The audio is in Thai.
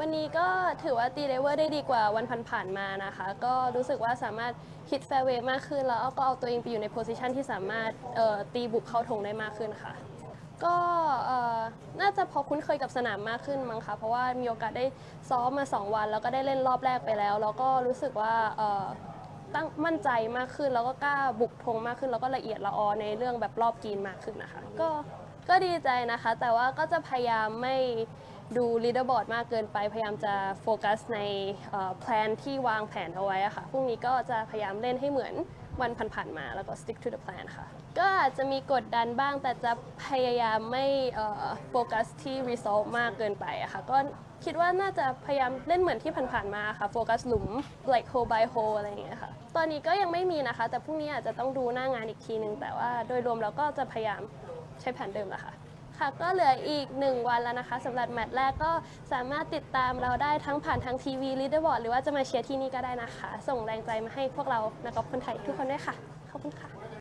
วันนี้ก็ถือว่าตีเลเวอร์ได้ดีกว่าวันผ่านๆมานะคะ ก็รู้สึกว่าสามารถฮิตแฟร์เวย์มากขึ้น แล้วก็เอาตัวเองไปอยู่ในโพสิชันที่สามารถตีบุกเข้าธงได้มากขึ้นค่ะ ก็น่าจะพอคุ้นเคยกับสนามมากขึ้นมั้งคะเพราะว่ามีโอกาสได้ซ้อมมา 2 วัน แล้วก็ได้เล่นรอบแรกไปแล้ว แล้วก็รู้สึกว่าตั้งมั่นใจมากขึ้น แล้วก็กล้าบุกธงมากขึ้น แล้วก็ละเอียดละออในเรื่องแบบรอบกีนมากขึ้นนะคะ ก็ ก็ดีใจนะคะ แต่ว่าก็จะพยายามไม่ดูลีดเดอร์บอร์ดมากเกินไป พยายามจะโฟกัสในแพลนที่วางแผนเอาไว้อะค่ะ พรุ่งนี้ก็จะพยายามเล่นให้เหมือนวันผ่านๆมา แล้วก็ stick to the plan ค่ะ ก็อาจจะมีกดดันบ้าง แต่จะพยายามไม่โฟกัสที่ result มากเกินไปอะค่ะ ก็คิดว่าน่าจะพยายามเล่นเหมือนที่ผ่านๆมาค่ะ โฟกัสหลุม like hole by hole อะไรอย่างเงี้ยค่ะ ตอนนี้ก็ยังไม่มีนะคะ แต่พรุ่งนี้อาจจะต้องดูหน้างานอีกทีนึง แต่ว่าโดยรวมเราก็จะพยายาม ใช้แผนเดิมแหละค่ะค่ะก็เหลืออีก 1 วันแล้วนะคะสำหรับแมตช์แรกก็สามารถติดตามเราได้ทั้งผ่านทางทีวีลีดเดอร์บอร์ดหรือว่าจะมาเชียร์ที่นี่ก็ได้นะคะ ส่งแรงใจมาให้พวกเรานักกอล์ฟคนไทยทุกคนด้วยค่ะ ขอบคุณค่ะ